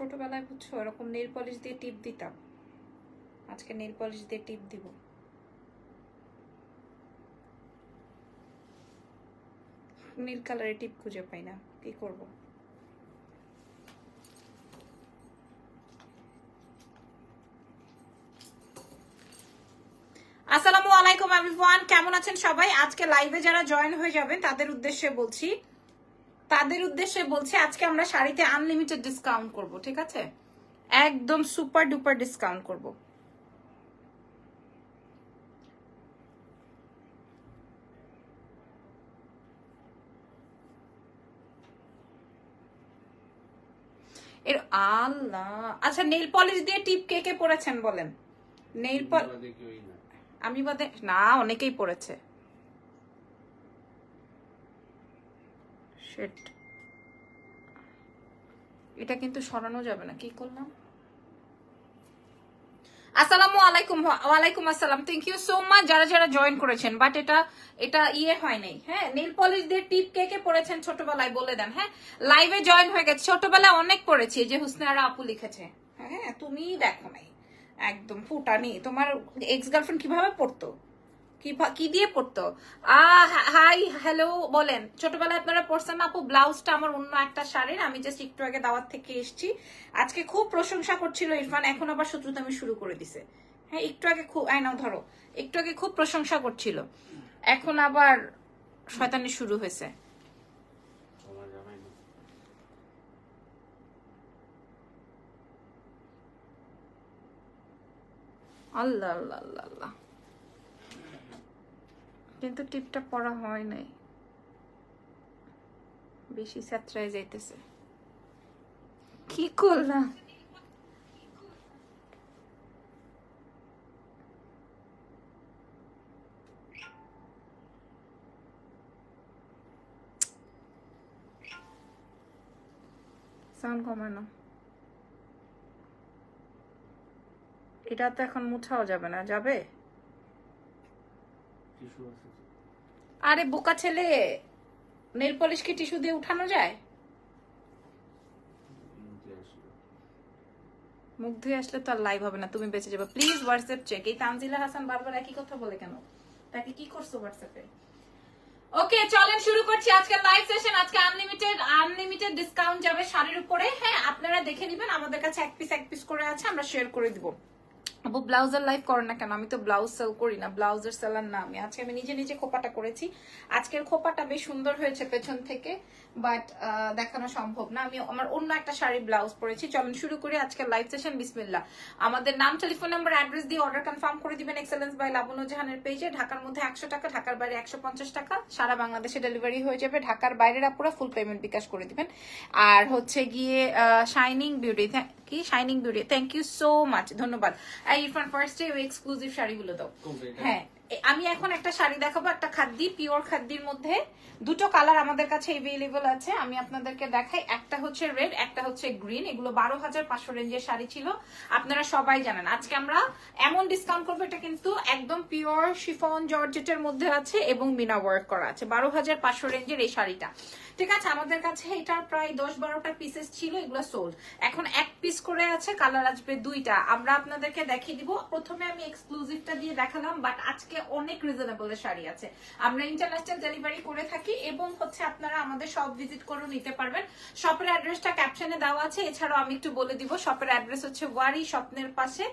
ছোটবেলায় বুঝছ এরকম নেল পলিশ দিয়ে টিপ দিতাম। আজকে নেল পলিশ দিয়ে টিপ দিব। নীল কালারের টিপ খুঁজে পাই না, কি করব? আসসালামু আলাইকুম এভরিওয়ান কেমন আছেন সবাই? আজকে লাইভে যারা জয়েন হয়ে যাবেন, তাদের উদ্দেশ্যে বলছি তাদের উদ্দেশ্যে বলছি আজকে আমরা শাড়িতে আনলিমিটেড ডিসকাউন্ট করব ঠিক আছে? একদম সুপার ডুপার ডিসকাউন্ট করব। এর আল্লাহ। আচ্ছা নেল পলিশ দিয়ে টিপ কে কে পরেছেন বলেন? নেল পলিশ আমি বাদে না। অনেকেই পড়েছে Shit. এটা কিন্তু সরানো যাবে না। কি করলাম? আসসালামু আলাইকুম ওয়ালাইকুম আসসালাম। থ্যাংক ইউ সো মাচ যারা যারা জয়েন করেছেন বাট এটা এটা ইয়ে হয় নাই। হ্যাঁ নীল পলিশ দিয়ে টিপ কে কে পড়েছেন ছোটবেলায় বলে দেন। হ্যাঁ লাইভে জয়েন হয়ে গেছে। ছোটবেলায় অনেক পড়েছি যে হুসনারা আপু লিখেছে। হ্যাঁ তুমি দেখো নাই। একদম ফুটানি তোমার এক্স গার্লফ্রেন্ড কীভাবে পড়তো? কি দিয়ে পড়তো? আহ হাই হ্যালো বলেন। ছোটবেলায় আপনারা পড়ছেন না আপু? ব্লাউজটা আমার অন্য একটা শাড়ির। আমি জাস্ট একটু আগে দাওয়াত থেকে এসেছি। আজকে খুব প্রশংসা করছিল ইরফান এখন আবার শত্রুতামি শুরু করে দিছে। হ্যাঁ একটু আগে খুব আই নাও ধরো। একটু আগে খুব প্রশংসা করছিল। এখন আবার শয়তানি শুরু হয়েছে। আল্লাহ আল্লাহ আল্লাহ। কিন্তু টিপটা পড়া হয় নাই। বেশি স্যাত্রায় যাইতেছে। কি করলাম? সাউন্ড কমানো এটা তো এখন মুছাও যাবে না, যাবে? আরে বোকা ছেলে নেল পলিশ কি টিস্যু দিয়ে উঠানো যায়? মুখ ধুয়ে আসলে। তো আর লাইভ হবে না তুমি বেঁচে যাবে। প্লিজ হোয়াটসঅ্যাপ চেক এই তানজিলা হাসান বারবার একই কথা বলে কেন? তাকে কি করছ হোয়াটসঅ্যাপে ওকে চলেন শুরু করছি আজকে লাইভ সেশন আজকে আনলিমিটেড আনলিমিটেড ডিসকাউন্ট যাবে শাড়ির উপরে। হ্যাঁ আপনারা দেখে নেবেন আমাদের কাছে এক পিস এক পিস করে আছে আমরা শেয়ার করে দিব। আপু, ব্লাউজের লাইভ করেন না কেন? আমি তো ব্লাউজ সেল করি না, ব্লাউজের সেলার না আমি। আজকে আমি নিজে নিজে খোপাটা করেছি। আজকের খোপাটা বেশ সুন্দর হয়েছে পেছন থেকে বাট দেখানো সম্ভব না। আমি আমার অন্য একটা শাড়ি ব্লাউজ পরেছি। চলুন শুরু করি আজকের লাইভ সেশন বিসমিল্লা আমাদের নাম টেলিফোন নাম্বার অ্যাড্রেস দিয়ে অর্ডার কনফার্ম করে দিবেন এক্সেলেন্স বাই লাবণ্য জাহানের পেজে ঢাকার মধ্যে একশো টাকা, ঢাকার বাইরে একশো পঞ্চাশ টাকা। সারা বাংলাদেশে ডেলিভারি হয়ে যাবে। ঢাকার বাইরের আপুরা ফুল পেমেন্ট বিকাশ করে দিবেন। আর হচ্ছে গিয়ে শাইনিং বিউটি কি? Shining beauty thank you so much ধন্যবাদ। আর ইরফান ফার্স্টে ওই এক্সক্লুসিভ শাড়িগুলো দাও। হ্যাঁ। এ- আমি এখন একটা শাড়ি দেখাবো, একটা খাদ্যি, পিওর খাদ্যির মধ্যে। দুটো কালার আমাদের কাছে এভেলেবল আছে। আমি আপনাদেরকে দেখাই। একটা হচ্ছে রেড একটা হচ্ছে গ্রিন এগুলো বারো হাজার পাঁচশো রেঞ্জের শাড়ি ছিল। আপনারা সবাই জানেন। আজকে আমরা এমন ডিসকাউন্ট করব, এটা কিন্তু একদম পিওর শিফন জর্জেটের মধ্যে আছে এবং বিনা ওয়ার্ক করা আছে। বারো হাজার পাঁচশো রেঞ্জের এই শাড়িটা। ঠিক আছে, আমাদের কাছে এটার প্রায় দশ বারোটা পিসেস ছিল, এগুলো সোল্ড এখন এক পিস করে আছে কালার আসবে দুইটা। আমরা আপনাদেরকে দেখিয়ে দিব। প্রথমে আমি এক্সক্লুসিভটা দিয়ে দেখালাম বাট আজকে অনেক রিজনেবল শাড়ি আছে। আমরা ইন্টারন্যাশনাল ডেলিভারি করে থাকি এবং হচ্ছে আপনারা আমাদের শপ ভিজিট করে নিতে পারবেন। শপের অ্যাড্রেসটা ক্যাপশনে দেওয়া আছে। এছাড়াও আমি একটু বলে দিব শপের অ্যাড্রেস হচ্ছে ওয়ারি স্বপ্নের পাশে।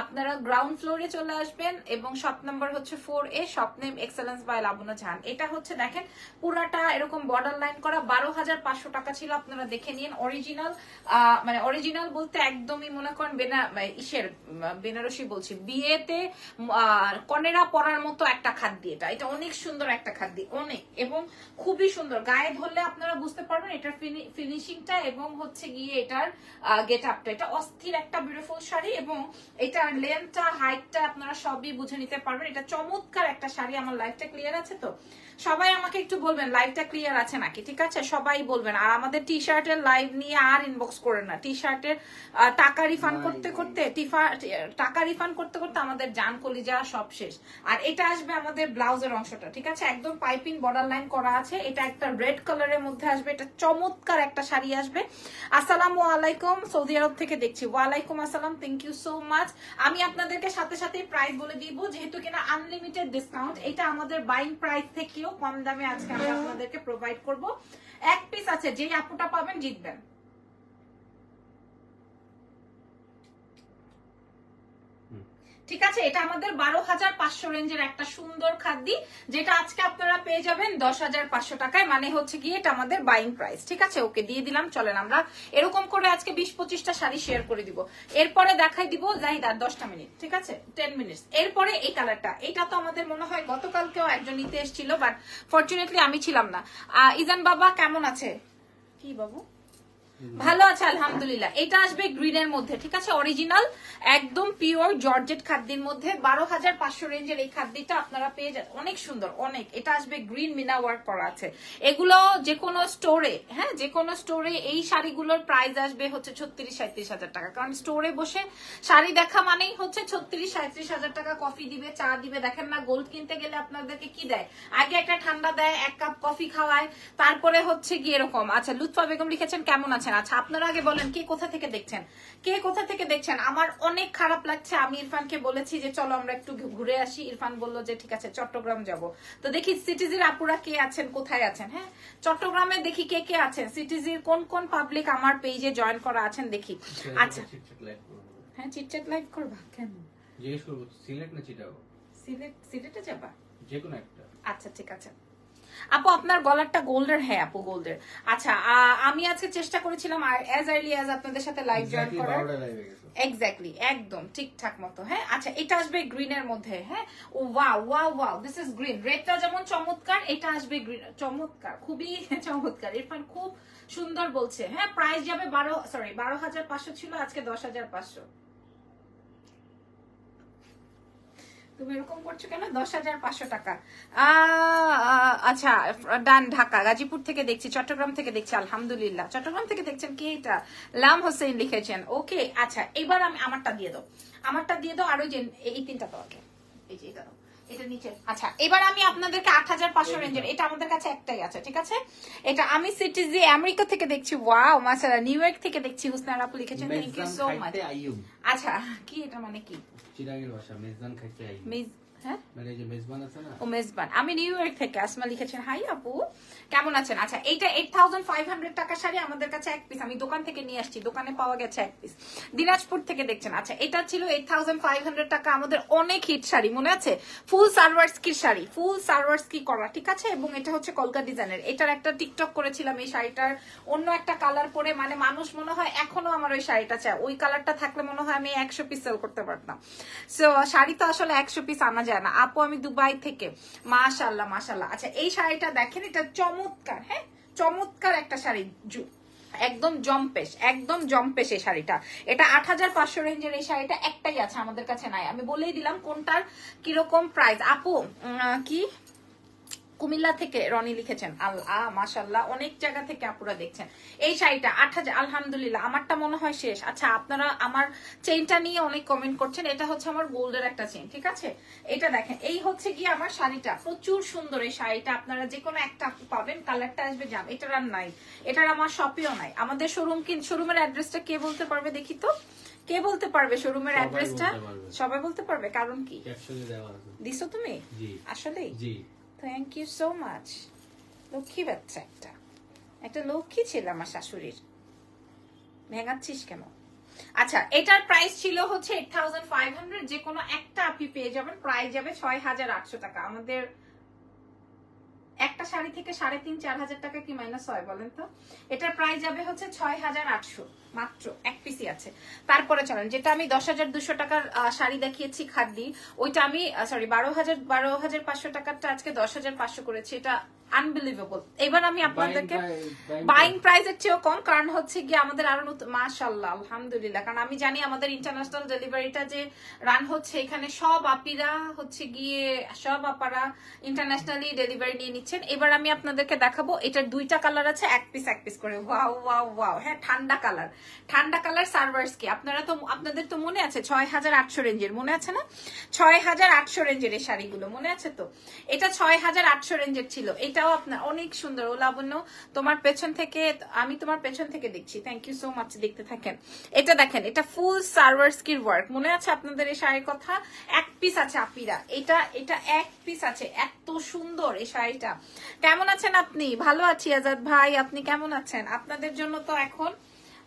আপনারা গ্রাউন্ড ফ্লোরে চলে আসবেন এবং শপ নাম্বার হচ্ছে four A shop name excellence by Labonno Jahan এটা হচ্ছে দেখেন পুরাটা এরকম বর্ডার লাইন করা। বারো হাজার পাঁচশো টাকা ছিল আপনারা দেখে নিন। অরিজিনাল মানে অরিজিনাল বলতে একদমই মনে করেন বেনা ইসের বেনারসি বলছি। বিয়েতে কনেরা আহ, কনেরা পরার মতো একটা খাদ্য এটা। এটা অনেক সুন্দর একটা খাদ্য, অনেক। এবং খুবই সুন্দর। গায়ে ধরলে আপনারা বুঝতে পারবেন এটার ফিনিশিংটা এবং হচ্ছে গিয়ে এটার গেট আপটা এটা অস্থির একটা বিউটিফুল শাড়ি এবং এটার লেন্থটা হাইটটা আপনারা সবই বুঝে নিতে পারবেন। এটা চমৎকার একটা শাড়ি। আমার লাইফটা ক্লিয়ার আছে তো? সবাই আমাকে একটু বলবেন লাইভটা ক্লিয়ার আছে নাকি? ঠিক আছে? সবাই বলবেন। আর আমাদের টি শার্টের লাইভ নিয়ে আর ইনবক্স করেন না। টি শার্টের টাকা রিফান্ড করতে করতে টাকা রিফান্ড করতে করতে আমাদের জান কলিজা সব শেষ। আর এটা আসবে আমাদের ব্লাউজের অংশটা ঠিক আছে? একদম পাইপিং বর্ডার লাইন করা আছে। এটা একটা রেড কালারের মধ্যে আসবে। এটা চমৎকার একটা শাড়ি আসবে। আসসালাম আলাইকুম। সৌদি আরব থেকে দেখছি। ওয়ালাইকুম আসসালাম। থ্যাংক ইউ সো মাচ আমি আপনাদেরকে সাথে সাথে প্রাইস বলে দিব যেহেতু কিনা আনলিমিটেড ডিসকাউন্ট এটা আমাদের বাইং প্রাইস কম দামে আজকে আমি আপনাদেরকে প্রোভাইড করব। এক পিস আছে যেই আপুটা পাবেন জিতবেন। ঠিক আছে? এটা আমাদের বারো হাজার পাঁচশো রেঞ্জের একটা সুন্দর খাদ্য, যেটা আজকে আপনারা পেয়ে যাবেন দশ হাজার পাঁচশো টাকায়। মানে হচ্ছে গিয়ে এটা আমাদের বাইং প্রাইস ঠিক আছে? ওকে দিয়ে দিলাম, চলেন আমরা এরকম করে আজকে বিশ পঁচিশটা শাড়ি শেয়ার করে দিব। এরপরে দেখাই দিব জাহিদ আর দশটা মিনিট, ঠিক আছে? টেন মিনিট এরপরে এই কালারটা এটা তো আমাদের মনে হয় গতকালকেও একজন নিতে এসেছিল বাট ফর্চুনেটলি আমি ছিলাম না। ইজান বাবা, কেমন আছে? কি বাবু? ভালো আছে, আলহামদুলিল্লাহ। এটা আসবে গ্রিনের মধ্যে, ঠিক আছে? অরিজিনাল একদম পিওর জর্জেট খাদ্যের মধ্যে। বারো হাজার পাঁচশো রেঞ্জের এই খাদ্যটা আপনারা পেয়ে যান অনেক সুন্দর, অনেক। এটা আসবে গ্রিন মিনা ওয়ার্ক করা আছে। এগুলো যে কোনো স্টোরে হ্যাঁ যে কোনো স্টোরে এই শাড়িগুলোর প্রাইস আসবে হচ্ছে ছত্রিশ সাঁত্রিশ হাজার টাকা। কারণ স্টোরে বসে শাড়ি দেখা মানেই হচ্ছে ছত্রিশ সাঁত্রিশ হাজার টাকা কফি দিবে, চা দিবে। দেখেন না গোল্ড কিনতে গেলে আপনাদেরকে কি দেয়? আগে একটা ঠান্ডা দেয়, এক কাপ কফি খাওয়ায়, তারপরে হচ্ছে গিয়ে এরকম। আচ্ছা লুৎফা বেগম লিখেছেন, কেমন আছেন। আচ্ছা আপনারা আগে বলেন কে কোথা থেকে দেখছেন? কে কোথা থেকে দেখছেন? আমার অনেক খারাপ লাগছে। আমি ইরফানকে বলেছি যে চলো আমরা একটু ঘুরে আসি। ইরফান বলল যে ঠিক আছে চট্টগ্রাম যাব। তো দেখি সিটিজির আপুরা কে আছেন কোথায় আছেন হ্যাঁ? চট্টগ্রামে দেখি কে কে আছেন। সিটিজির কোন কোন পাবলিক আমার পেজে জয়েন করা আছেন দেখি। আচ্ছা। হ্যাঁ চিটচ্যাট লাইভ করবা? কেন? জিজ্ঞেস করব সিলেট না চিটাগো? সিলেট সিলেটে যাবা? যে কোনো একটা। আচ্ছা ঠিক আছে। আপু আপনার গলারটা গোল্ডের হ্যাঁ আপু গোল্ডের আচ্ছা আমি আজকে চেষ্টা করেছিলাম অ্যাজ আর্লি অ্যাজ আপনাদের সাথে লাইভ জয়েন করার। এক্স্যাক্টলি একদম ঠিকঠাক মতো হ্যাঁ? আচ্ছা এটা আসবে গ্রিনের মধ্যে হ্যাঁ? ও ওয়া ওয়া ওয়াও দিস ইজ গ্রিন রেডটা যেমন চমৎকার এটা আসবে গ্রিন চমৎকার খুবই চমৎকার। ইরফান খুব সুন্দর বলছে হ্যাঁ? প্রাইস যাবে বারো সরি বারো হাজার পাঁচশো ছিল আজকে দশ হাজার পাঁচশো। তুমি এরকম করছ কেন? দশ হাজার পাঁচশো টাকা। আচ্ছা ডান, ঢাকা, গাজীপুর থেকে দেখছি, চট্টগ্রাম থেকে দেখছি, আলহামদুলিল্লাহ। চট্টগ্রাম থেকে দেখছেন কি এটা? লাম হোসেন লিখেছেন। ওকে আচ্ছা এবার আমি আমারটা দিয়ে দাও। আমারটা দিয়ে দাও আর ওই যে, এই তিনটা তো আগে এই যে এটা দাও। এটা নিচে। আচ্ছা এবার আমি আপনাদেরকে আট হাজার পাঁচশো রেঞ্জের এটা আমাদের কাছে একটাই আছে ঠিক আছে? এটা আমি সিটিজি আমেরিকা থেকে দেখছি। ওয়াও মাসালা নিউ ইয়র্ক থেকে দেখছি। হুসনার আপু লিখেছেন থ্যাংক ইউ সো মাচ আচ্ছা কি এটা মানে কি? চিরাগের ভাষা মেজবান খাইতে আইয়ুব। হ্যাঁ মানে এই যে মেজবান আছে ও মেজবান। আমি নিউ ইয়র্ক থেকে আসমা লিখেছেন। হাই আপু। কেমন আছেন? আচ্ছা এইটা এইট থাউজেন্ড ফাইভ হান্ড্রেড টাকা শাড়ি আমাদের কাছে এক পিস আমি দোকান থেকে নিয়ে আসছি। দোকানে পাওয়া গেছে এক পিস দিনাজপুর থেকে দেখছেন। আচ্ছা এটা ছিল এইট থাউজেন্ড ফাইভ হান্ড্রেড টাকা। আমাদের অনেক হিট শাড়ি মনে আছে? ফুল সার্ভার্স কি শাড়ি। ফুল করা ঠিক আছে? এবং এটা হচ্ছে কলকা ডিজাইনের এটার একটা টিকটক করেছিলাম। এই শাড়িটার অন্য একটা কালার পরে মানে মানুষ মনে হয় এখনও আমার ওই শাড়িটা চায়। ওই কালারটা থাকলে মনে হয় আমি একশো পিস সেল করতে পারতাম। সো শাড়ি তো আসলে একশো পিস আনা যায় না। আপু, আমি দুবাই থেকে। মাশাল্লাহ মাশাল্লাহ আচ্ছা এই শাড়িটা দেখেন, এটা চমৎকার হ্যাঁ? চমৎকার একটা শাড়ি একদম জম্পেশ একদম জম্পেশ এই শাড়িটা। এটা আট হাজার পাঁচশো রেঞ্জের এই শাড়িটা একটাই আছে আমাদের কাছে নাই। আমি বলেই দিলাম কোনটার কীরকম প্রাইস আপু কি? কুমিল্লা থেকে রনি লিখেছেন আল্লাহ মাশাল্লাহ অনেক জায়গা থেকে আপুরা দেখছেন। এই শাড়িটা আট হাজার আলহামদুলিল্লাহ আমারটা মনে হয় শেষ। আচ্ছা আপনারা আমার চেইনটা নিয়ে অনেক কমেন্ট করছেন এটা হচ্ছে আমার গোল্ডের একটা চেইন ঠিক আছে? এটা দেখেন এই হচ্ছে গিয়ে আমার শাড়িটা প্রচুর সুন্দর এই শাড়িটা আপনারা যে কোনো একটা আপু পাবেন কালারটা আসবে জাম এটার আর নাই এটার আমার শপেও নাই আমাদের শোরুম কি শোরুমের অ্যাড্রেসটা কে বলতে পারবে দেখি তো? কে বলতে পারবে শোরুমের অ্যাড্রেসটা সবাই বলতে পারবে কারণ কি? দিছো তুমি? আসলেই? থ্যাংক ইউ সো মাচ লক্ষ্মী বাচ্চা একটা। একটা লক্ষ্মী ছিল আমার শাশুড়ির। ভেঙাচ্ছিস কেন? আচ্ছা এটার প্রাইস ছিল হচ্ছে এইট থাউজেন্ড ফাইভ হান্ড্রেড যে কোনো একটা আপনি পেয়ে যাবেন। প্রাইস যাবে ছয় হাজার আটশো টাকা। আমাদের একটা শাড়ি থেকে সাড়ে তিন, চার হাজার টাকা কি মাইনাস হয় বলেন তো? এটার প্রাইস যাবে হচ্ছে ছয় হাজার আটশো। মাত্র এক পিসি আছে। তারপরে চলেন যেটা আমি দশ হাজার দুশো টাকার শাড়ি দেখিয়েছি খাদ্যি ওইটা আমি সরি বারো হাজার বারো হাজার পাঁচশো টাকারটা আজকে দশ হাজার পাঁচশো করেছি এটা আনবিলিভেবল এবার আমি আপনাদেরকে বাইং প্রাইসের চেয়েও কম কারণ হচ্ছে গিয়ে আমাদের আরও নতুন মাশাল্লাহ আলহামদুলিল্লাহ কারণ আমি জানি আমাদের ইন্টারন্যাশনাল ডেলিভারিটা যে রান হচ্ছে এখানে সব আপিরা হচ্ছে গিয়ে সব আপারা ইন্টারন্যাশনালি ডেলিভারি নিয়ে নিচ্ছেন। এবার আমি আপনাদেরকে দেখাবো এটার দুইটা কালার আছে এক পিস এক পিস করে। ওয়াও ওয়াও ওয়াও হ্যাঁ ঠান্ডা কালার ঠান্ডা কালার সার্ভার্স কি? আপনারা তো, আপনাদের তো মনে আছে ছয় হাজার আটশো রেঞ্জের, মনে আছে না? ছয় হাজার আটশো রেঞ্জের এই শাড়িগুলো, মনে আছে তো? এটা ছয় হাজার আটশো রেঞ্জের ছিল। এটাও আপনার অনেক সুন্দর, ও লাবণ্য, তোমার পেছন থেকে, আমি তোমার পেছন থেকে দেখছি। থ্যাংক ইউ সো মাচ দেখতে থাকেন। এটা দেখেন, এটা ফুল সার্ভার্স কির ওয়ার্ক মনে আছে আপনাদের এই শাড়ির কথা? এক পিস আছে আপিরা। এটা এটা এক পিস আছে। এত সুন্দর এই শাড়িটা। কেমন আছেন আপনি? ভালো আছি, আজাদ ভাই। আপনি কেমন আছেন? আপনাদের জন্য তো এখন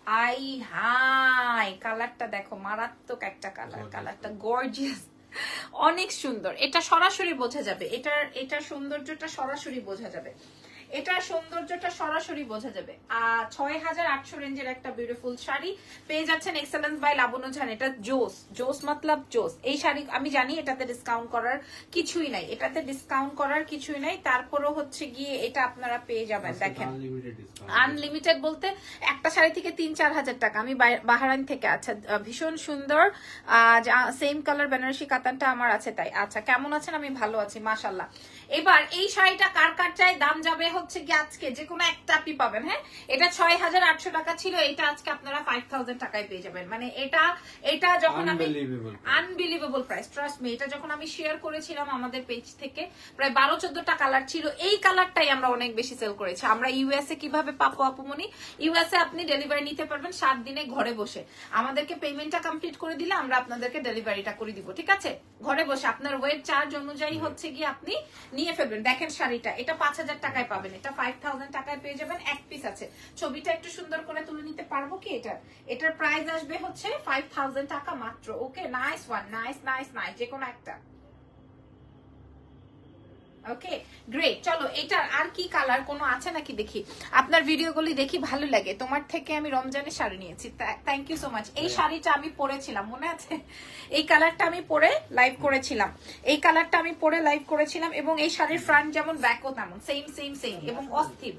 আই হাই কালারটা দেখো মারাত্মক একটা কালার কালারটা গর্জিয়াস অনেক সুন্দর। এটা সরাসরি বোঝা যাবে। এটার এটার সৌন্দর্যটা সরাসরি বোঝা যাবে। এটার সৌন্দর্যটা সরাসরি বোঝা যাবে। আর ছয় হাজার আটশো রেঞ্জের একটা বিউটিফুল শাড়ি। পেয়ে যাচ্ছেন এক্সেলেন্স বাই লাবণ্য ঝান এটা জোস জোস মতলব জোস এই শাড়ি আমি জানি এটাতে ডিসকাউন্ট করার কিছুই নাই। এটাতে ডিসকাউন্ট করার কিছুই নাই। তারপরও হচ্ছে গিয়ে এটা আপনারা পেয়ে যাবেন দেখেন। আনলিমিটেড বলতে একটা শাড়ি থেকে তিন চার হাজার টাকা। আমি বাহারাইন থেকে আচ্ছা ভীষণ সুন্দর। সেম কালার বেনারসি কাতানটা আমার আছে তাই। আচ্ছা কেমন আছেন? আমি ভালো আছি মাশাল্লাহ এবার এই শাড়িটা কার কার চাই? দাম যাবে হচ্ছে কি আজকে? যে কোনো একটা আপনি পাবেন হ্যাঁ? এটা ছয় হাজার আটশো টাকা ছিল এটা আজকে আপনারা ফাইভ থাউজেন্ড টাকায় পেয়ে যাবেন। মানে এটা এটা যখন আমি আনবিলিভেবল প্রাইস ট্রাস্ট মি এটা যখন আমি শেয়ার করেছিলাম আমাদের পেজ থেকে প্রায় বারো চোদ্দটা কালার ছিল। এই কালারটাই আমরা অনেক বেশি সেল করেছি। আমরা ইউএসএ কীভাবে পাবো আপুমনি ইউএসএ আপনি ডেলিভারি নিতে পারবেন সাত দিনে ঘরে বসে। আমাদেরকে পেমেন্টটা কমপ্লিট করে দিলে আমরা আপনাদেরকে ডেলিভারিটা করে দিব ঠিক আছে? ঘরে বসে। আপনার ওয়েট চার্জ অনুযায়ী হচ্ছে গিয়ে আপনি নিয়ে ফেলবেন। দেখেন শাড়িটা, এটা পাঁচ হাজার টাকায় পাবেন। এটা ফাইভ থাউজেন্ড টাকায় পেয়ে যাবেন, এক পিস আছে। ছবিটা একটু সুন্দর করে তুলে নিতে পারব কি এটা? এটার প্রাইস আসবে হচ্ছে ফাইভ টাকা মাত্র। Okay nice one nice nice nice যে কোনো একটা। ওকে গ্রেট চলো এটার আর কি কালার কোনো আছে নাকি দেখি? আপনার ভিডিওগুলি দেখি ভালো লাগে। তোমার থেকে আমি রমজানের শাড়ি নিয়েছি। থ্যাংক ইউ সো মাচ এই শাড়িটা আমি পরেছিলাম মনে আছে? এই কালারটা আমি পরে লাইভ করেছিলাম। এই কালারটা আমি পরে লাইভ করেছিলাম এবং এই শাড়ির ফ্রন্ট যেমন ব্যাকও তেমন সেম সেম সেম এবং অস্থির।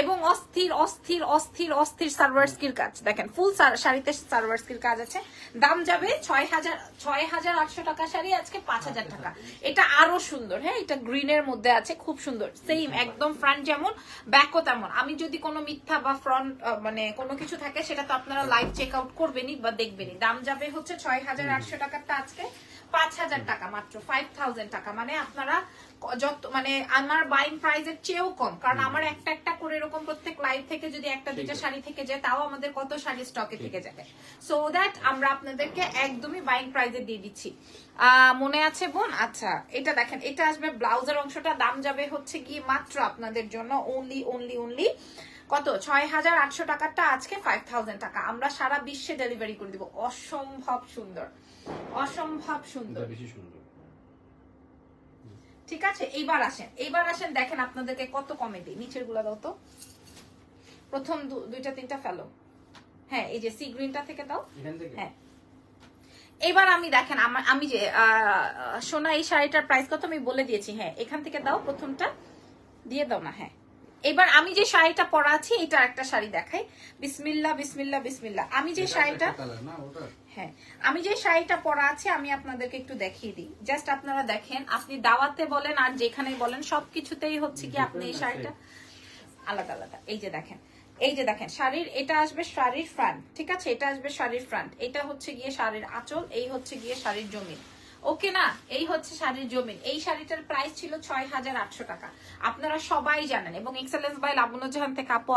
এবং অস্থির অস্থির অস্থির অস্থির সার্ভার স্কিল কাজ। দেখেন ফুল শাড়িতে সার্ভার স্কিল কাজ আছে। দাম যাবে ছয় হাজার ছয় হাজার আটশো টাকা শাড়ি আজকে পাঁচ হাজার টাকা। এটা আরও সুন্দর হ্যাঁ? এটা গ্রিনের মধ্যে আছে, খুব সুন্দর। সেম একদম ফ্রন্ট যেমন ব্যাকও তেমন। আমি যদি কোনো মিথ্যা বা ফ্রন্ট মানে কোনো কিছু থাকে, সেটা তো আপনারা লাইভ চেক আউট করবেনই বা দেখবেনই। দাম যাবে হচ্ছে ছয় হাজার আটশো টাকারটা আজকে। পাঁচ হাজার টাকা মাত্র ফাইভ থাউজেন্ড টাকা। মানে আপনারা যত মানে আমার বাইং প্রাইসের চেয়েও কম। কারণ আমার একটা একটা করে এরকম প্রত্যেক লাইভ থেকে যদি একটা দুইটা শাড়ি থেকে যায় তাও আমাদের কত শাড়ি স্টকে থেকে যাবে। সো দ্যাট আমরা আপনাদেরকে একদমই বাইং প্রাইসে দিয়ে দিচ্ছি। আহ, মনে আছে বোন? আচ্ছা এটা দেখেন এটা আসবে ব্লাউজের অংশটা দাম যাবে হচ্ছে কি মাত্র আপনাদের জন্য ওনলি ওনলি ওনলি কত? ছয় হাজার আটশো টাকারটা আজকে ফাইভ থাউজেন্ড টাকা। আমরা সারা বিশ্বে ডেলিভারি করে দিব। অসম্ভব সুন্দর। অসম্ভব সুন্দর। বেশি সুন্দর। ঠিক আছে এইবার আসেন। এইবার আসেন দেখেন আপনাদেরকে কত কমে দিই নিচেরগুলা দাও তো। প্রথম দুইটা তিনটা ফেলো। হ্যাঁ এই যে সি গ্রিনটা থেকে দাও। হ্যাঁ। এবার আমি দেখেন আমি যে সোনা এই শাড়িটার প্রাইস কত আমি বলে দিয়েছি। হ্যাঁ এখান থেকে দাও প্রথমটা। দিয়ে দাও না হ্যাঁ। এবার আমি যে শাড়িটা পরা আছি এটা একটা শাড়ি দেখাই। বিসমিল্লা বিসমিল্লা বিসমিল্লা আমি যে শাড়িটা হ্যাঁ আমি যে শাড়িটা পরা আছে আমি আপনাদেরকে একটু দেখিয়ে দিই। জাস্ট আপনারা দেখেন আপনি দাওয়াতে বলেন আর যেখানে বলেন সবকিছুতেই হচ্ছে কি আপনি এই শাড়িটা। আলাদা আলাদা। এই যে দেখেন এই যে দেখেন শাড়ির এটা আসবে শাড়ির ফ্রন্ট ঠিক আছে? এটা আসবে শাড়ির ফ্রন্ট এটা হচ্ছে গিয়ে শাড়ির আঁচল এই হচ্ছে গিয়ে শাড়ির জমিন। ওকে না, এই হচ্ছে শাড়ির জমিন এই শাড়িটার প্রাইস ছিল ছয় হাজার আটশো টাকা। আপনারা সবাই জানেন, এবং এক্সেলেন্স বাই লাবণ্য জাহান থেকে আপু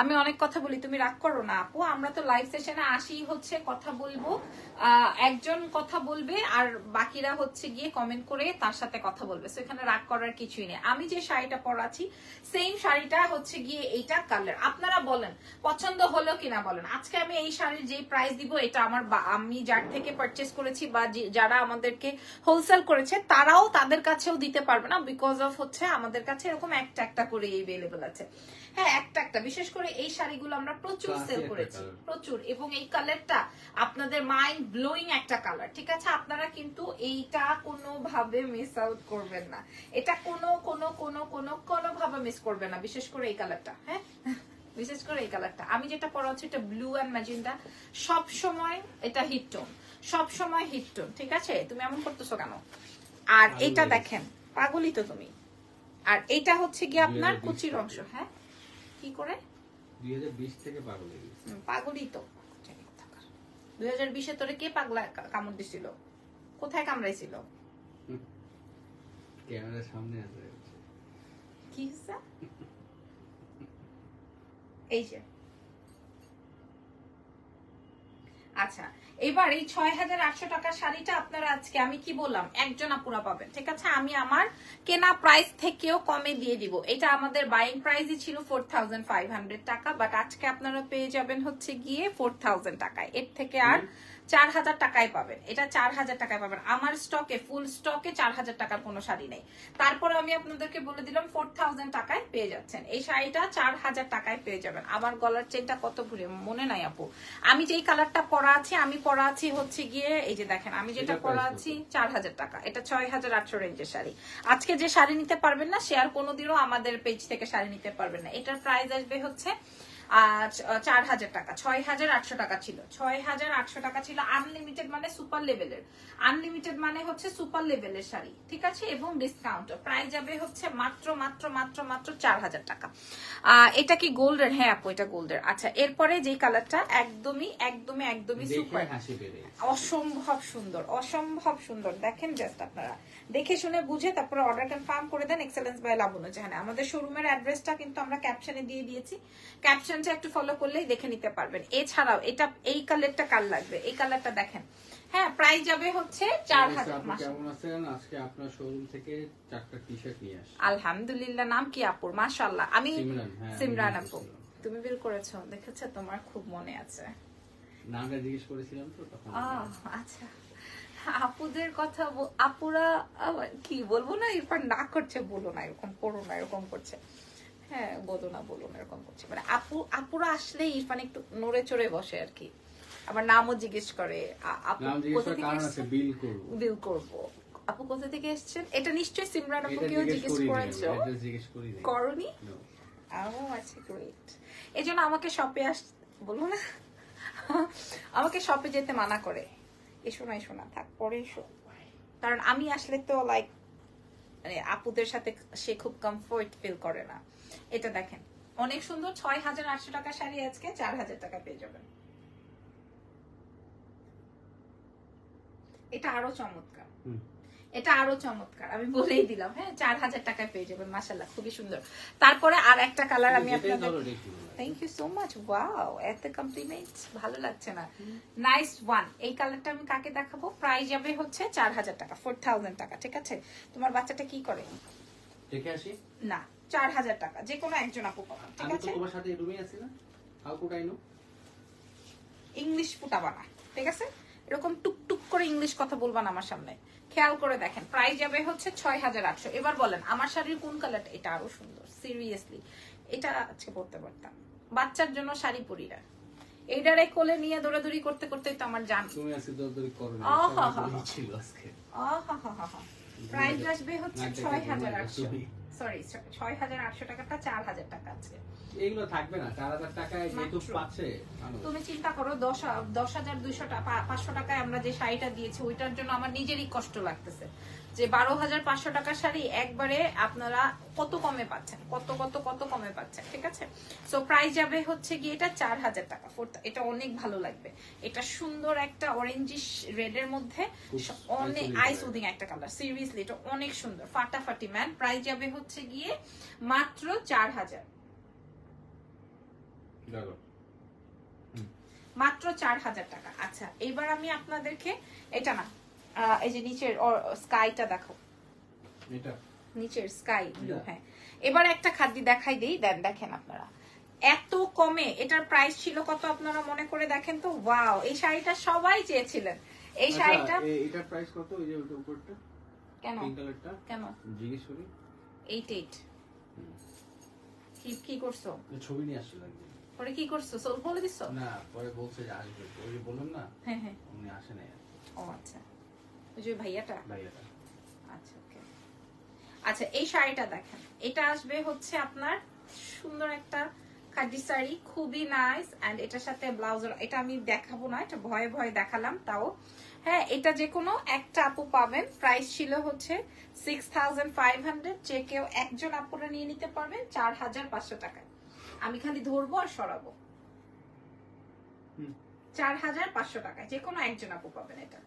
আমি অনেক কথা বলি, তুমি রাগ করো না আপু। আমরা তো লাইভ সেশনে আসি হচ্ছে, কথা বলব। একজন কথা বলবে, আর বাকিরা হচ্ছে গিয়ে কমেন্ট করে তার সাথে কথা বলবে। সো এখানে রাগ করার কিছুই নেই। আমি যে শাড়িটা পরাছি সেম শাড়িটা হচ্ছে গিয়ে এইটা কালার আপনারা বলেন, পছন্দ হলো কিনা বলেন। আজকে আমি এই শাড়ির যে প্রাইস দিব, এটা আমার আমি যার থেকে পারচেস করেছি বা যারা যারা আমাদেরকে হোলসেল করেছে তারাও তাদের কাছেও দিতে পারবে না বিকজ অফ হচ্ছে আমাদের কাছে এরকম একটা একটা করে এভেলেবল আছে। হ্যাঁ একটা একটা বিশেষ করে এই শাড়িগুলো আমরা প্রচুর সেল করেছি প্রচুর। এবং এই কালারটা আপনাদের মাইন্ড ব্লোয়িং একটা কালার ঠিক আছে? আপনারা কিন্তু এইটা কোনো ভাবে মিস আউট করবেন না। এটা কোনো কোনো কোনো কোনো কোনো ভাবে মিস করবেন না বিশেষ করে এই কালারটা হ্যাঁ? বিশেষ করে এই কালারটা আমি যেটা পরা হচ্ছে এটা ব্লু অ্যান্ড ম্যাজেন্ডা সব সময় এটা হিট টোন সব সময় হিট টোন ঠিক আছে? তুমি এমন করতেছো কেন? আর এটা দেখেন পাগলই তো তুমি। আর এটা হচ্ছে কি আপনার 2020 কুচির অংশ হ্যাঁ? কি করে? দুই হাজার বিশ থেকে পাগল গেছে। হুম, পাগলই তো। দুই হাজার বিশে তোরে কে পাগলা কামড় দিছিল? কোথায় কামড়াইছিল? ক্যামেরার সামনে আছে কি হইছে? এই যে। আচ্ছা এবার এই ছয় হাজার আটশো টাকার শাড়িটা আপনারা আজকে আমি কি বললাম? একজন আপুরা পাবেন, ঠিক আছে? আমি আমার কেনা প্রাইস থেকেও কমে দিয়ে দিব। এটা আমাদের বাইং প্রাইসই ছিল ফোর থাউজেন্ড ফাইভ টাকা বাট আজকে আপনারা পেয়ে যাবেন হচ্ছে গিয়ে ফোর থাউজেন্ড টাকায়। এর থেকে আর চার হাজার টাকায় পাবেন। এটা চার হাজার টাকায় পাবেন। আমার স্টকে ফুল স্টকে চার হাজার টাকার কোনো শাড়ি নেই। তারপরে আমি আপনাদেরকে বলে দিলাম ফোর থাউজেন্ড টাকায় পেয়ে যাচ্ছেন। এই শাড়িটা চার হাজার টাকায় পেয়ে যাবেন। আমার গলার চেনটা কত ভুলে মনে নাই আপু। আমি যেই কালারটা পরা আছি আমি পরা আছি হচ্ছে গিয়ে এই যে দেখেন আমি যেটা পরা আছি চার হাজার টাকা। এটা ছয় হাজার আটশো রেঞ্জের শাড়ি। আজকে যে শাড়ি নিতে পারবেন না সে আর কোনোদিনও আমাদের পেজ থেকে শাড়ি নিতে পারবেন না। এটার প্রাইস আসবে হচ্ছে চার হাজার টাকা। ছয় হাজার আটশো টাকা ছিল। ছয় হাজার আটশো টাকা ছিল আনলিমিটেড মানে সুপার লেভেলের আনলিমিটেড মানে হচ্ছে সুপার লেভেলের শাড়ি ঠিক আছে? এবং ডিসকাউন্ট প্রাইস যাবে হচ্ছে মাত্র মাত্র মাত্র মাত্র চার হাজার টাকা। আহ, এটা কি গোল্ডের হ্যাঁ আপু এটা গোল্ডের আচ্ছা এরপরে যে কালারটা একদমই একদমই একদমই সুপার অসম্ভব সুন্দর অসম্ভব সুন্দর। দেখেন জাস্ট আপনারা। দেখে শুনে বুঝে তারপরে অর্ডার কনফার্ম করে দেন এক্সেলেন্স বাই লাবণ্য জাহানে আমাদের শোরুমের অ্যাড্রেসটা কিন্তু আমরা ক্যাপশনে দিয়ে দিয়েছি। ক্যাপশনটা একটু ফলো করলেই দেখে নিতে পারবেন। এছাড়াও এটা এই কালারটা কাল লাগবে? এই কালারটা দেখেন। হ্যাঁ প্রাইস যাবে হচ্ছে চার হাজার কেমন আছেন? আজকে আপনার শোরুম থেকে চারটা টি শার্ট নিয়ে আসি আলহামদুলিল্লাহ নাম কি আপুর? মাশাল্লাহ আমি সিমরান, হ্যাঁ, আপু। তুমি বিল করেছ? দেখেছ? তোমার খুব মনে আছে। নামটা জিজ্ঞেস করেছিলাম তো তখন আচ্ছা। আপুদের কথা আপুরা কি বলব না এরপর না করছে বলো না এরকম করো না এরকম করছে। হ্যাঁ বলো না বলো না এরকম করছে। মানে আপু আপুরা আসলে ইরফান একটু নড়ে চড়ে বসে আর কি। আবার নামও জিজ্ঞেস করে আপু কোথা থেকে? বিল করব। আপু কোথা থেকে এসছেন? এটা নিশ্চয়ই সিমরান এটা আপুকেও জিজ্ঞেস করেছ। করনি. ও আচ্ছা গ্রেট এই জন্য আমাকে শপে আস বলব না। আমাকে শপে যেতে মানা করে। এসো না এসো না, থাক, পরে এসো। কারণ আমি আসলে তো লাইক মানে আপুদের সাথে সে খুব কমফোর্ট ফিল করে না। এটা দেখেন, অনেক সুন্দর, ছয় হাজার আটশো টাকা শাড়ি আজকে, চার হাজার টাকা পেয়ে যাবেন। এটা আরও চমৎকার। এটা আরও চমৎকার। আমি বলেই দিলাম হ্যাঁ চার হাজার টাকায় পেয়ে যাবেন মাসাল্লাহ খুবই সুন্দর। তারপরে আর একটা কালার আমি আপনাদের। Thank you so much wow এত কমপ্লিমেন্ট ভালো লাগছে না। নাইস ওয়ান এই কালারটা আমি কাকে দেখাবো? প্রাইস যাবে হচ্ছে চার হাজার টাকা ফোর থাউজেন্ড টাকা ঠিক আছে? তোমার বাচ্চাটা কি করে? দেখে আসি। না চার হাজার টাকা যে কোনো একজন আপু পাবেন ঠিক আছে? তোমার সাথে রুমে আছি না। How could I know English ফুটাবা না ঠিক আছে? এরকম টুকটুক করে ইংলিশ কথা বলবা না আমার সামনে। খেয়াল করে দেখেন প্রাইস যাবে হচ্ছে ছয় হাজার আটশো। এবার বলেন আমার শাড়ির কোন কালারটা? এটা আরও সুন্দর সিরিয়াসলি এটা আজকে পড়তে পারতাম। বাচ্চার জন্য শাড়ি পরি না। এইটারে কোলে নিয়ে দৌড়াদৌড়ি করতে করতেই তো আমার জান তুমি আজকে দৌড়াদৌড়ি করো না আহা, হা, হা হা। প্রাইস আসবে হচ্ছে ছয় হাজার আটশো। সরি ছয় হাজার আটশো টাকাটা চার হাজার টাকা আছে এগুলো থাকবে না চার হাজার টাকায় যেহেতু পাচ্ছে তুমি চিন্তা করো দশ দশ হাজার দুইশো টাকা পাঁচশো টাকায় আমরা যে শাড়িটা দিয়েছি ওইটার জন্য আমার নিজেরই কষ্ট লাগতেছে। যে বারো হাজার পাঁচশো টাকার শাড়ি একবারে আপনারা কত কমে পাচ্ছেন? কত কত কত কমে পাচ্ছেন? ঠিক আছে? সো প্রাইস যাবে হচ্ছে গিয়ে এটা চার হাজার টাকা। এটা অনেক ভালো লাগবে। এটা সুন্দর একটা অরেঞ্জিশ রেড এর মধ্যে অনেক আই সুদিং একটা কালার সিরিয়াসলি এটা অনেক সুন্দর। ফাটাফাটি ম্যান প্রাইস যাবে হচ্ছে গিয়ে মাত্র চার হাজার। মাত্র চার হাজার টাকা। আচ্ছা এবার আমি আপনাদেরকে এটা না এই যে নিচের স্কাইটা দেখো। এটা? নিচের স্কাই ব্লু হ্যাঁ। এবার একটা খাদ্য দেখাই দেই দেন দেখেন আপনারা। এত কমে এটার প্রাইস ছিল কত আপনারা মনে করে দেখেন তো? ওয়াও এই শাড়িটা সবাই চেয়েছিলেন। এই শাড়িটা আচ্ছা, এটার প্রাইস কত? ওই যে উপরটা? কেন? পিঙ্ক কালারটা কেন? জিজ্ঞেস করি। এইট এইট কি কি করছ? ছবি নিয়ে আসছে লাগবে পরে কি করছ? সোল বলে দিছো? না পরে বলছে যে আসবে। ওই যে বললাম না হ্যাঁ হ্যাঁ। উনি আসে নাই ও আচ্ছা। যে ভাইয়াটা? আচ্ছা ওকে। আচ্ছা এই শাড়িটা দেখেন। এটা আসবে হচ্ছে আপনার সুন্দর একটা খাদি শাড়ি খুবই নাইস এন্ড এটার সাথে ব্লাউজ এটা আমি দেখাবো না এটা ভয়ে ভয়ে দেখালাম তাও। হ্যাঁ এটা যে কোনো একটা আপু পাবেন। প্রাইস ছিল হচ্ছে সিক্স থাউজেন্ড ফাইভ হান্ড্রেড যে কেউ একজন আপুরা নিয়ে নিতে পারবেন চার হাজার পাঁচশো টাকায়। আমি খালি ধরবো আর সরাবো। চার হাজার পাঁচশো টাকায় যে কোনো একজন আপু পাবেন এটা।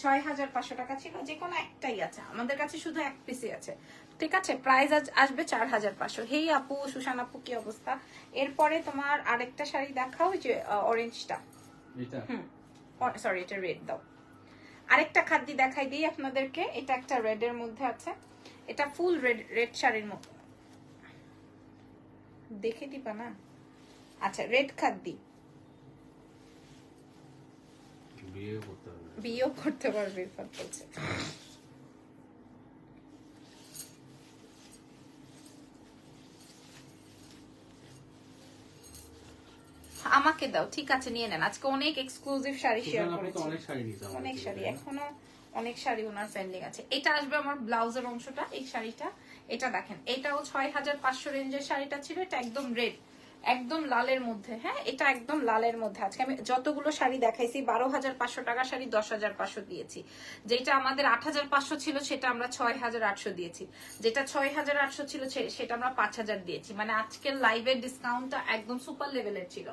ছয় হাজার পাঁচশো টাকা ছিল যে কোনো একটাই আছে। আমাদের কাছে শুধু এক পিসই আছে। ঠিক আছে? প্রাইস আসবে চার হাজার পাঁচশো। হেই আপু সুশান আপু কি অবস্থা? এরপরে তোমার আরেকটা শাড়ি দেখাও যে অরেঞ্জটা হুম। সরি এটা রেড দাও। আরেকটা খাদ্য দেখাই দিই আপনাদেরকে। এটা একটা রেড এর মধ্যে আছে। এটা ফুল রেড রেড শাড়ির মধ্যে দেখে দিবা না? আচ্ছা রেড খাদ্যি। বিয়ে করতে বিয়েও করতে পারবে ইরফাত বলছে। আমাকে দাও ঠিক আছে নিয়ে নেন। আজকে অনেক এক্সক্লুসিভ শাড়ি শেয়ার করেছি। অনেক শাড়ি এখনও অনেক শাড়ি ওনার পেন্ডিং আছে। এটা আসবে আমার ব্লাউজের অংশটা এই শাড়িটা। এটা দেখেন এটাও ছয় হাজার পাঁচশো রেঞ্জের শাড়িটা ছিল এটা একদম রেড একদম লালের মধ্যে হ্যাঁ? এটা একদম লালের মধ্যে। আজকে আমি যতগুলো শাড়ি দেখাইছি, বারো হাজার পাঁচশো টাকা শাড়ি দশ হাজার পাঁচশো দিয়েছি। যেটা আমাদের আট হাজার পাঁচশো ছিল, সেটা আমরা ছয় হাজার আটশো দিয়েছি। যেটা ছয় হাজার আটশো ছিল সেটা আমরা পাঁচ হাজার দিয়েছি। মানে আজকের লাইভের ডিসকাউন্টটা একদম সুপার লেভেলের ছিল।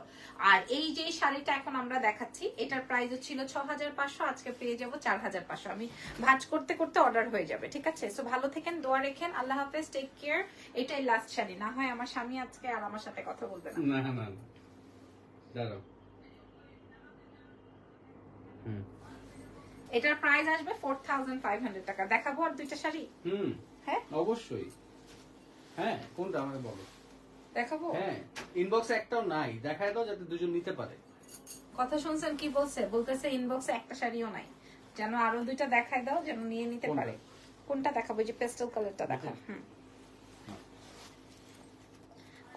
আর এই যে শাড়িটা এখন আমরা দেখাচ্ছি, এটার প্রাইস ছিল ছ হাজার পাঁচশো, আজকে পেয়ে যাব চার হাজার পাঁচশো। আমি ভাজ করতে করতে অর্ডার হয়ে যাবে, ঠিক আছে? সো ভালো থেকেন, দোয়া রেখেন, আল্লাহ হাফেজ টেক কেয়ার এটাই লাস্ট শাড়ি। না হয় আমার স্বামী আজকে আর আমার সাথে কথা বলবে। না। না না না দাঁড়াও। হুম। এটার প্রাইস আসবে ফোর থাউজেন্ড ফাইভ হান্ড্রেড টাকা। দেখাবো আর দুইটা শাড়ি? হুম। হ্যাঁ? অবশ্যই। হ্যাঁ কোনটা আমাকে বলো? দেখাবো? হ্যাঁ ইনবক্সে একটাও নাই। দেখায় দাও যাতে দুজন নিতে পারে। কথা শুনছেন কি বলছে? বলতেছে ইনবক্সে একটা শাড়িও নাই। যেন আরও দুইটা দেখায় দাও যেন নিয়ে নিতে পারে। কোনটা দেখাবো? যে পেস্টেল কালারটা এটা? হুম।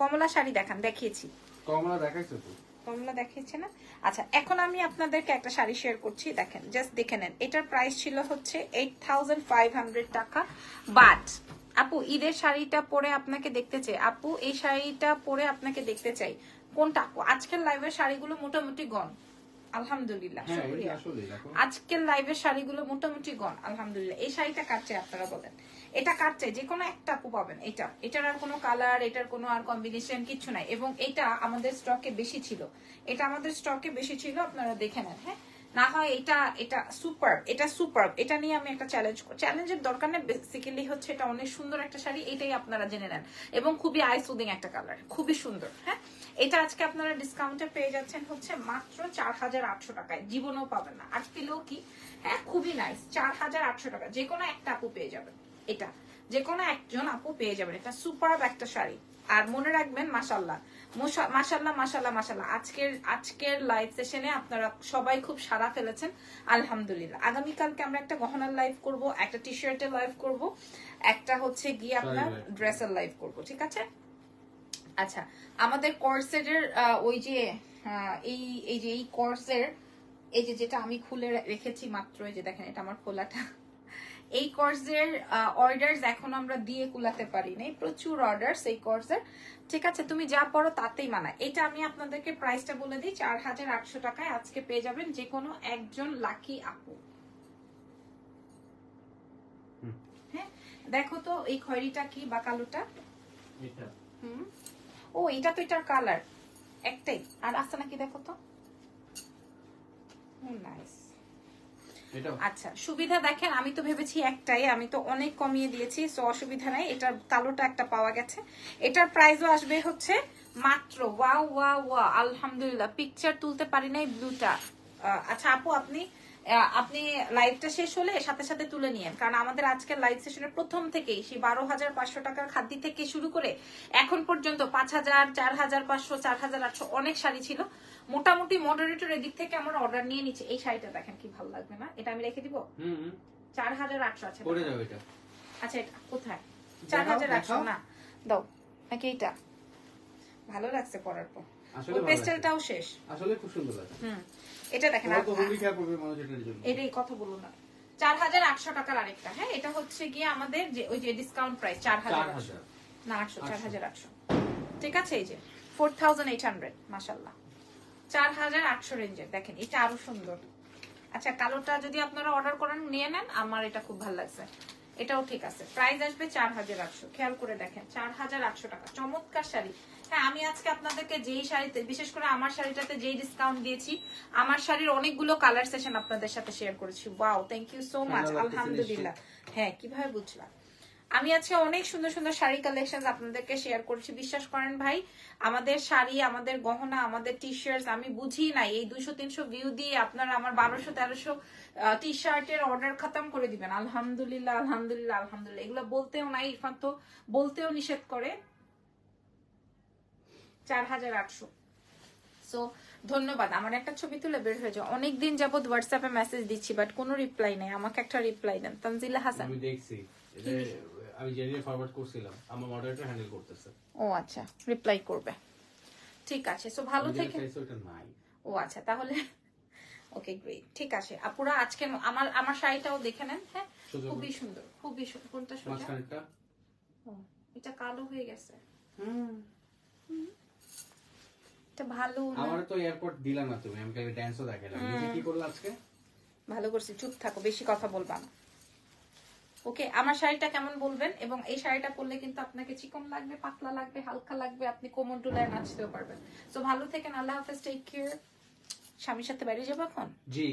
কমলা শাড়ি দেখান দেখিয়েছি। কমলা দেখাইছো তো। কমলা দেখিয়েছে না? আচ্ছা এখন আমি আপনাদেরকে একটা শাড়ি শেয়ার করছি দেখেন জাস্ট দেখে নেন। এটার প্রাইস ছিল হচ্ছে এইট থাউজেন্ড ফাইভ হান্ড্রেড টাকা। বাট আপু ঈদের শাড়িটা পরে আপনাকে দেখতে চাই। আপু এই শাড়িটা পরে আপনাকে দেখতে চাই। কোনটা? আপু আজকের লাইভের শাড়িগুলো মোটামুটি গন আলহামদুলিল্লাহ হ্যাঁ আজকের লাইভের শাড়িগুলো মোটামুটি গন আলহামদুলিল্লাহ। এই শাড়িটা কাটছে আপনারা বলেন? এটা কাটছে যে কোনো একটা আপু পাবেন এটা। এটার আর কোনো কালার এটার কোনো আর কম্বিনেশন কিছু নাই। এবং এটা আমাদের স্টকে বেশি ছিল। এটা আমাদের স্টকে বেশি ছিল আপনারা দেখে নেন হ্যাঁ? না হয় এটা এটা সুপার এটা সুপার এটা নিয়ে আমি একটা চ্যালেঞ্জ চ্যালেঞ্জের দরকার নেই বেসিক্যালি হচ্ছে এটা অনেক সুন্দর একটা শাড়ি, এটাই আপনারা জেনে নেন। এবং খুবই আই সুদিং একটা কালার খুবই সুন্দর হ্যাঁ? এটা আজকে আপনারা ডিসকাউন্টে পেয়ে যাচ্ছেন হচ্ছে মাত্র চার হাজার আটশো টাকায়, জীবনেও পাবেন না। আর পেলেও কি? হ্যাঁ খুবই নাইস চার হাজার আটশো টাকা, যে কোনো একটা আপু পেয়ে যাবেন, এটা। যে কোনো একজন আপু পেয়ে যাবেন, এটা সুপার একটা শাড়ি। আর মনে রাখবেন মাসাল্লাহ মাসাল্লাহ মাসাল্লাহ মাসাল্লাহ আজকের আজকের লাইভ সেশনে আপনারা সবাই খুব সারা ফেলেছেন আলহামদুলিল্লাহ। আগামীকালকে আমরা একটা গহনার লাইভ করব একটা টি শার্টের লাইভ করব একটা হচ্ছে গিয়ে আপনার। ড্রেসের লাইভ করব ঠিক আছে? আচ্ছা আমাদের কোর্সের ওই যে এই এই যে এই কোর্সের এই যে যেটা আমি খুলে রেখেছি মাত্র এই যে দেখেন এটা আমার খোলাটা। এই কোর্সের অর্ডারস এখন আমরা দিয়ে কুলাতে পারি নাই প্রচুর অর্ডারস এই কোর্সের ঠিক আছে তুমি যা পড়ো তাতেই মানায়। এটা আমি আপনাদেরকে প্রাইসটা বলে দিই চার হাজার আটশো টাকায় আজকে পেয়ে যাবেন যে কোনো একজন লাকি আপু। হ্যাঁ দেখো তো এই খয়েরিটা কি বা কালোটা? হুম। ও এটা তো এটার কালার একটাই। আর আছে নাকি দেখো তো? নাইস আচ্ছা সুবিধা দেখেন, আমি তো ভেবেছি একটাই, আমি তো অনেক কমিয়ে দিয়েছি সো অসুবিধা নাই, এটার কালোটা একটা পাওয়া গেছে। এটার প্রাইসও আসবে হচ্ছে মাত্র ওয়া ওয়া ওয়া আলহামদুলিল্লাহ পিকচার তুলতে পারি নাই ব্লুটা আচ্ছা আপু, আপনি আপনি লাইভটা শেষ হলে সাথে সাথে তুলে নিয়েন, কারণ আমাদের আজকের লাইভ সেশনের প্রথম থেকেই, সেই বারো হাজার পাঁচশো টাকার খাদ্য থেকে শুরু করে এখন পর্যন্ত পাঁচ হাজার, চার হাজার পাঁচশো, চার হাজার আটশো অনেক শাড়ি ছিল। মোটামুটি মডারেটর এদিক থেকে আমার অর্ডার নিয়ে নিচ্ছে। এই শাড়িটা দেখেন কি ভালো লাগবে না? এটা আমি রেখে দিব? চার হাজার আটশো আছে। করে যাও এটা। আচ্ছা এটা কোথায়? চার হাজার আটশো না? দাও নাকি এইটা? ভালো লাগছে পরার পর। আসলে পেস্টেলটাও শেষ। আসলে খুব সুন্দর লাগে হুম এটা দেখেন এটাই কথা বলুন না। চার হাজার আটশো টাকার আরেকটা হ্যাঁ? এটা হচ্ছে গিয়ে আমাদের যে ওই যে ডিসকাউন্ট প্রাইস চার হাজার আটশো। না আটশো চার হাজার আটশো। ঠিক আছে এই যে ফোর থাউজেন্ড এইট হান্ড্রেড মাসাল্লাহ চার হাজার আটশো রেঞ্জের। দেখেন এটা আরও সুন্দর। আচ্ছা কালোটা যদি আপনারা অর্ডার করেন নিয়ে নেন আমার এটা খুব ভালো লাগছে। এটাও ঠিক আছে। প্রাইস আসবে চার হাজার আটশো। খেয়াল করে দেখেন চার হাজার আটশো টাকা। চমৎকার শাড়ি। হ্যাঁ আমি আজকে আপনাদেরকে যেই শাড়িতে বিশেষ করে আমার শাড়িটাতে যেই ডিসকাউন্ট দিয়েছি আমার শাড়ির অনেকগুলো কালার সেশন আপনাদের সাথে শেয়ার করেছি। Wow thank you so much আলহামদুলিল্লাহ। হ্যাঁ কীভাবে বুঝলাম? আমি আজকে অনেক সুন্দর সুন্দর শাড়ি কালেকশন আপনাদেরকে শেয়ার করছি। বিশ্বাস করেন ভাই আমাদের শাড়ি আমাদের গহনা আমাদের টি শার্ট আমি বুঝি নাই। এই দুইশো তিনশো ভিউ দিয়ে আপনারা আমার বারোশো তেরোশো টি শার্টের অর্ডার খতম করে দিবেন। আলহামদুলিল্লাহ আলহামদুলিল্লাহ আলহামদুলিল্লাহ। এগুলো বলতেও নাই ইরফান তো বলতেও নিষেধ করে। চার হাজার আটশো। সো ধন্যবাদ। আমার একটা ছবি তুলে বের হয়ে যাও। অনেকদিন যাবত হোয়াটসঅ্যাপে মেসেজ দিচ্ছি বাট কোনো রিপ্লাই নেই। আমাকে একটা রিপ্লাই দেন। তানজিলা হাসান। আমি দেখছি। আমি জেনে ফরওয়ার্ড করছিলাম আমার মডারেটর হ্যান্ডেল করতেছে। ও আচ্ছা রিপ্লাই করবে। ঠিক আছে সো ভালো থেকে ও আচ্ছা তাহলে ওকে গ্রেট ঠিক আছে। আপুরা আজকে আমার আমার শাড়িটাও দেখে নেন হ্যাঁ? খুবই সুন্দর খুবই সুন্দর কোনটা ও, এটা কালো হয়ে গেছে। হুম। এটা ভালো আমার তো এয়ারপোর্ট দিলা না তুমি আমি খালি ড্যান্সও দেখালাম কি করল আজকে? ভালো করছি চুপ থাকো বেশি কথা বলবা না। ওকে, আমার শাড়িটা কেমন বলবেন? এবং এই শাড়িটা পরলে কিন্তু আপনাকে চিকন লাগবে, পাতলা লাগবে, হালকা লাগবে, আপনি কোমর ডুলায় নাচতেও পারবেন। তো ভালো থেকেন, আল্লাহ হাফেজ টেক কেয়ার স্বামীর সাথে বাইরে যাব এখন? জি।